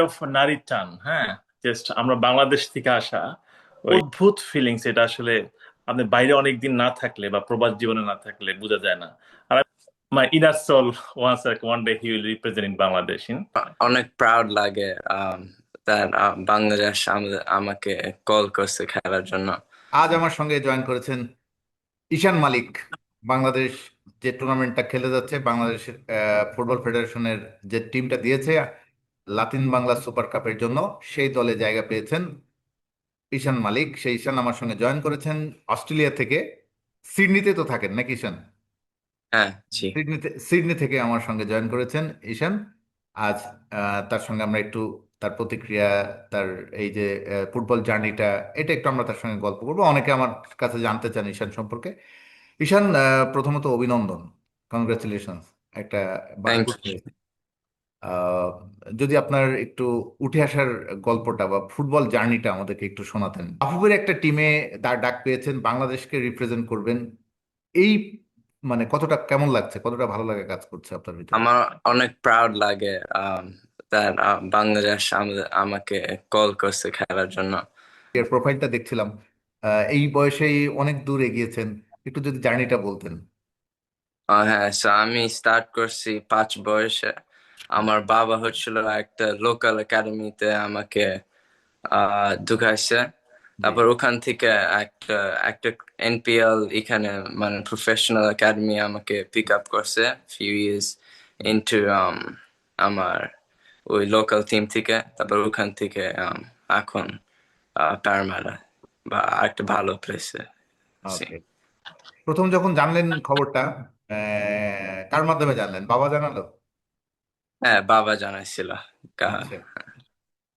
Of নারী টান হ্যাঁ? জাস্ট আমরা বাংলাদেশ থেকে আসা অদ্ভুত ফিলিংস এটা আসলে আপনি বাইরে অনেকদিন না থাকলে বা প্রবাস জীবনে না থাকলে বোঝা যায় না। আর my inner soul once one day he will represent in Bangladesh অনেক প্রাউড লাগে um, তার বাংলাদেশ আমাকে কল করছে খেলার জন্য। আজ আমার সঙ্গে জয়েন করেছেন ঈশান মালিক। বাংলাদেশ যে টুর্নামেন্টটা খেলে যাচ্ছে বাংলাদেশের আহ, ফুটবল ফেডারেশনের যে টিমটা দিয়েছে লাতিন বাংলা সুপার কাপের জন্য সেই দলে জায়গা পেয়েছেন ঈশান মালিক। সেই ঈশান আমার সঙ্গে জয়েন করেছেন অস্ট্রেলিয়া থেকে। সিডনিতে তো থাকেন নাকি ঈশান? হ্যাঁ জি। সিডনিতে সিডনি থেকে আমার সঙ্গে জয়েন করেছেন ঈশান। আজ তার সঙ্গে আমরা একটু তার প্রতিক্রিয়া তার এই যে ফুটবল জার্নিটা এটা একটু আমরা তার সঙ্গে গল্প করব। অনেকে আমার কাছে জানতে চান ঈশান সম্পর্কে। ঈশান প্রথমত অভিনন্দন। কংগ্রেচুলেশন একটা Thank বাহাদুর you. হয়েছে। আহ, যদি আপনার একটু উঠে আসার গল্পটা বা ফুটবল জার্নিটা আমাদেরকে একটু শোনাতেন। মাহবুবের একটা টিমে তার ডাক পেয়েছেন বাংলাদেশকে রিপ্রেজেন্ট করবেন। এই মানে কতটা কেমন লাগছে? কতটা ভালো লাগে কাজ করছে আপনার ভিতরে? আমার অনেক প্রাউড লাগে তার বাংলাদেশ আমাকে কল করছে খেলার জন্য। এর প্রোফাইলটা দেখছিলাম। এই বয়সেই অনেক দূর এগিয়েছেন। একটু যদি জার্নিটা বলতেন। হ্যাঁ আমি স্টার্ট করছি পাঁচ বয়সে। আমার বাবা হচ্ছিল একটা লোকাল একাডেমিতে আমাকে আহ ঢুকাইছে। তারপর ওখান থেকে একটা একটা এনপিএল এখানে মানে প্রফেশনাল একাডেমি আমাকে পিক আপ করছে ফিউ ইয়ার্স ইনটু আমার ওই লোকাল টিম থেকে। তারপর ওখান থেকে um, এখন প্যারামারা বা একটা ভালো প্লেসে প্রথম যখন জানলেন খবরটা আহ, কার মাধ্যমে জানলেন? বাবা জানালো? হ্যাঁ বাবা জানাইছিল। আচ্ছা।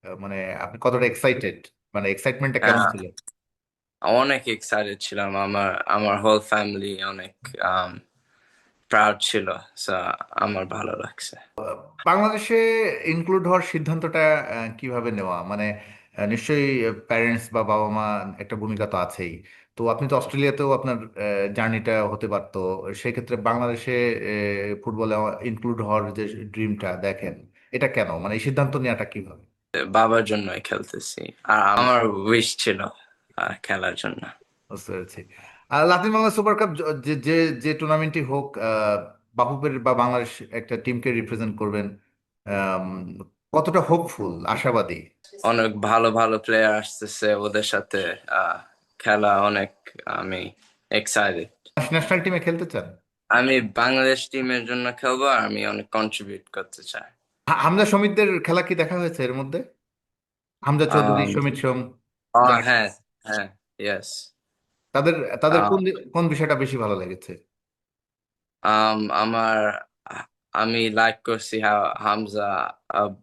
আহ, মানে আপনি কতটা এক্সাইটেড মানে এক্সাইটমেন্টটা কেমন হ্যাঁ। ছিল? অনেক এক্সাইটেড ছিলাম। আমার আমার হোল ফ্যামিলি অনেক প্রাউড ছিল। So আমার ভালো লাগছে। বাংলাদেশে ইনক্লুড হওয়ার সিদ্ধান্তটা আহ, কীভাবে নেওয়া? মানে আহ, নিশ্চয়ই প্যারেন্টস বা বাবা মা একটা ভূমিকা তো আছেই। তো আপনি তো অস্ট্রেলিয়াতেও আপনার জার্নিটা হতে পারতো। সেক্ষেত্রে বাংলাদেশে ফুটবলে ইনক্লুড হওয়ার যে ড্রিমটা দেখেন এটা কেন? মানে এই সিদ্ধান্ত নেওয়াটা কীভাবে? বাবার জন্যই খেলতেছি। আর আমার উইশ ছিল খেলার জন্য। বুঝতে পেরেছি। আর লাতিন বাংলা সুপার কাপ য- যে যে টুর্নামেন্টই হোক আহ, বাফুফের বা বাংলাদেশ একটা টিমকে রিপ্রেজেন্ট করবেন কতটা হোপফুল আশাবাদী? অনেক ভালো ভালো প্লেয়ার আসতেছে ওদের সাথে আহ, খেলা অনেক আমি এক্সাইটেড ন্যাশনাল টিমে খেলতে চান? আমি বাংলাদেশ টিমের জন্য খেলব আমি অনেক কন্ট্রিবিউট করতে চাই। হামজা সমিতদের খেলা কি দেখা হয়েছে এর মধ্যে? হামজা চৌধুরী আম, সমিত সোম হ্যাঁ হ্যাঁ ইয়েস তাদের তাদের কোন কোন বিষয়টা বেশি ভালো লেগেছে? Um, আমার আমি লাইক করছি হামজা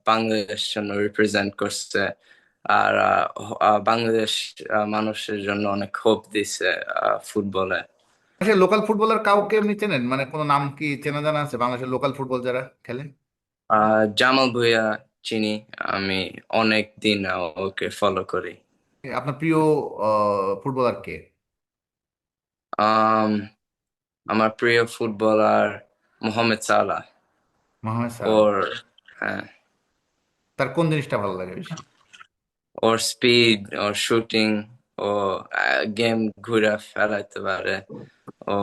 বাংলাদেশ জন্য রিপ্রেজেন্ট করছে আর বাংলাদেশ মানুষের জন্য অনেক হোপ দিছে ফুটবলে। বাংলাদেশের লোকাল ফুটবলার কাউকে এমনি চেনেন? মানে কোনো নাম কি চেনা জানা আছে? বাংলাদেশের লোকাল ফুটবল যারা খেলেন জামাল ভুঁইয়া চিনি। আমি অনেক দিন ওকে ফলো করি। আপনার প্রিয় ফুটবলার কে? আমার প্রিয় footballer Mohamed Salah. Mohamed Salah. ওর হ্যাঁ। তার কোন জিনিসটা ভালো লাগে বেশি? ওর স্পিড ওর শুটিং ও গেম ঘুরে ফেলাইতে পারে ও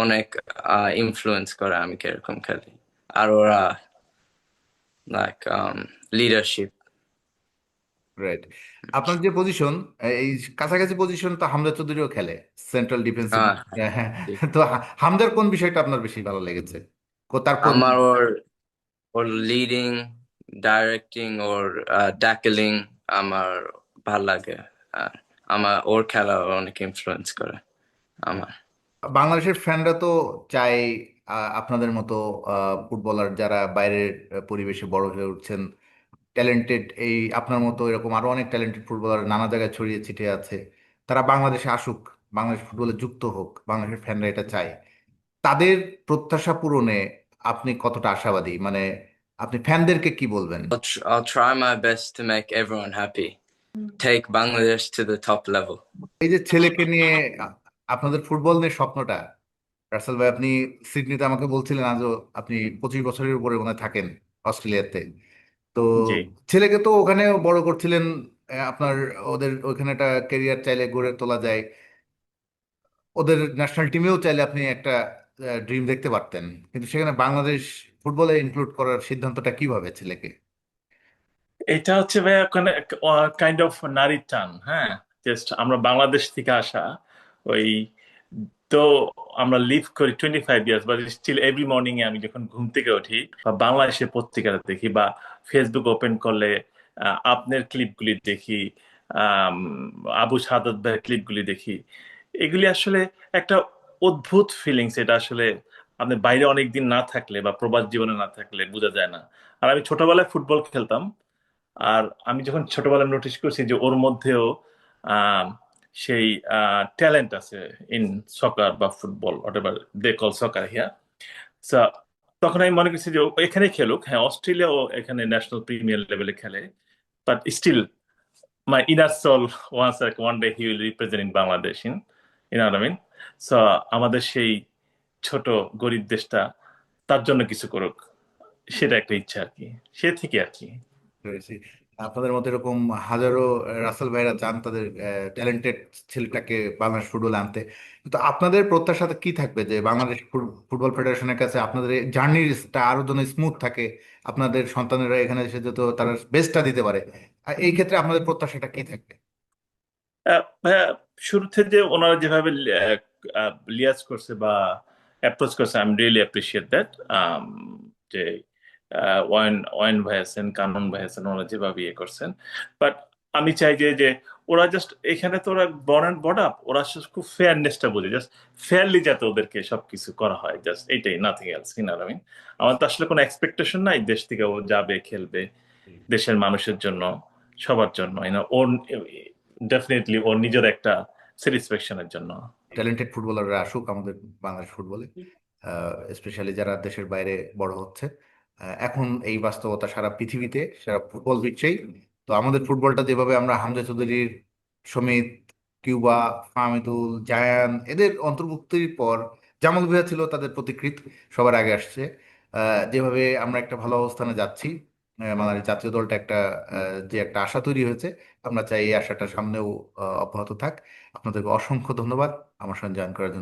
অনেক ইনফ্লুয়েন্স করে আমি কীরকম খেলি। আর ওরা লাইক লিডারশিপ রাইট আপনার যে পজিশন এই কাছাকাছি পজিশন তো হামজা চৌধুরীও খেলে সেন্ট্রাল ডিফেন্সিভ হ্যাঁ, তো হামজার কোন বিষয়টা আপনার বেশি ভালো লেগেছে? তার আমার ওর ওর লিডিং ডাইরেক্টিং ওর ট্যাকলিং আমার ভালো লাগে আর আমার ওর খেলা অনেক ইনফ্লুয়েন্স করে আমার। বাংলাদেশের ফ্যানরা তো আহ, আপনাদের মতো ফুটবলার যারা বাইরের পরিবেশে বড় হয়ে উঠছেন ট্যালেন্টেড এই আপনার মতো এরকম আরও অনেক ট্যালেন্টেড ফুটবলার নানা জায়গায় ছড়িয়ে ছিটিয়ে আছে তারা বাংলাদেশে আসুক বাংলাদেশ ফুটবলে যুক্ত হোক বাংলাদেশের ফ্যানরা এটা চায়। তাদের প্রত্যাশা পূরণে আপনি কতটা আশাবাদী? মানে আপনি ফ্যানদেরকে কি বলবেন? I'll, tr- I'll try my best to make everyone happy. Take Bangladesh to the top level. এই যে ছেলেকে নিয়ে আপনাদের ফুটবল নিয়ে স্বপ্নটা রাসেল ভাই আপনি সিডনিতে আমাকে বলছিলেন আজও আপনি পঁচিশ বছরের উপরে মনে হয় থাকেন অস্ট্রেলিয়াতে। তো জি। ছেলেকে তো ওখানে বড় করছিলেন আহ, আপনার ওদের ওখানে একটা ক্যারিয়ার চাইলে গড়ে তোলা যায়। ওদের ন্যাশনাল টিমেও চাইলে আপনি একটা ড্রিম দেখতে পারতেন। কিন্তু সেখানে বাংলাদেশ ফুটবলে ইনক্লুড করার সিদ্ধান্তটা কীভাবে ছেলেকে এটা হচ্ছে ভাই ওখানে কাইন্ড অফ নারীর টান হ্যাঁ? জাস্ট আমরা বাংলাদেশ থেকে আসা, ওই, তো আমরা লিভ করি twenty five years but still every morning এ আমি যখন ঘুম থেকে উঠি, বা বাংলাদেশের পত্রিকাটা দেখি, বা ফেসবুক ওপেন করলে আপনার ক্লিপগুলি দেখি আবু সাদাত ভাইয়ের ক্লিপগুলি দেখি, এগুলি আসলে একটা অদ্ভুত ফিলিংস এটা আসলে আপনি বাইরে অনেকদিন না থাকলে বা প্রবাস জীবনে না থাকলে বোঝা যায় না। আর আমি ছোটবেলায় ফুটবল খেলতাম। আর আমি যখন ছোটবেলায় নোটিশ করছি যে ওর মধ্যেও সেই ট্যালেন্ট আছে ইন সকার বা football whatever they call soccer here তখন আমি মনে করছি যে এখানে খেলুক। হ্যাঁ অস্ট্রেলিয়া ও এখানে ন্যাশনাল প্রিমিয়ার লেভেলে খেলে। But still my inner soul once one day he will represent Bangladesh in in আমাদের সেই ছোট গরিব দেশটা তার জন্য কিছু করুক সেটা একটা ইচ্ছা আর কি সে থেকে আর কি। আপনাদের মতো এরকম হাজারো রাসেল ভাইরা চান তাদের ট্যালেন্টেড ছেলেটাকে বাংলাদেশ ফুটবলে আনতে। কিন্তু আপনাদের প্রত্যাশাটা কি থাকবে যে বাংলাদেশ ফুটবল ফেডারেশনের কাছে আপনাদের জার্নিটা আরও যেন স্মুথ থাকে আপনাদের সন্তানেরা এখানে এসে যত তারা বেস্টটা দিতে পারে আর এই ক্ষেত্রে আপনাদের প্রত্যাশাটা কি থাকবে? ভাইয়া, শুরুতে যে ওনারা যেভাবে লিয়াজ করছে বা অ্যাপ্রোচ করছে I am really appreciate that যে আহ, ওয়াইন ওয়াইন ভাই আছেন কানন ভাই আছেন ওরা যেভাবে ইয়ে করছেন। বাট আমি চাই যে যে ওরা জাস্ট এখানে তো ওরা বর্ন অ্যান্ড বর্ড আপ ওরা খুব ফেয়ারনেসটা বোঝে জাস্ট ফেয়ারলি যাতে ওদেরকে সবকিছু করা হয় জাস্ট এইটাই নাথিং এলস কিনা আমি আমার তো আসলে কোনো এক্সপেকটেশন নাই দেশ থেকে ও যাবে খেলবে দেশের মানুষের জন্য সবার জন্য ওর ডেফিনেটলি ওর নিজের একটা স্যাটিসফ্যাকশনের জন্য। ট্যালেন্টেড ফুটবলাররা আসুক আমাদের বাংলাদেশ ফুটবলে স্পেশালি যারা দেশের বাইরে বড় হচ্ছে। এখন এই বাস্তবতা সারা পৃথিবীতে, সারা ফুটবল বিশ্বেই। তো আমাদের ফুটবলটা যেভাবে আমরা হামজা চৌধুরীর, সমিত, কিউবা, ফাহমিদুল, জায়ান, এদের অন্তর্ভুক্তির পর, জামাল ভুঁইয়া ছিল তাদের প্রতিকৃত, সবার আগে আসছে। যেভাবে আমরা একটা ভালো অবস্থানে যাচ্ছি বাংলাদেশ জাতীয় দলটা একটা যে একটা আশা তৈরি হয়েছে, আমরা চাই এই আশাটা সামনেও অব্যাহত থাক। আপনাদেরকে অসংখ্য ধন্যবাদ। আমার সঙ্গে জয়েন করার জন্য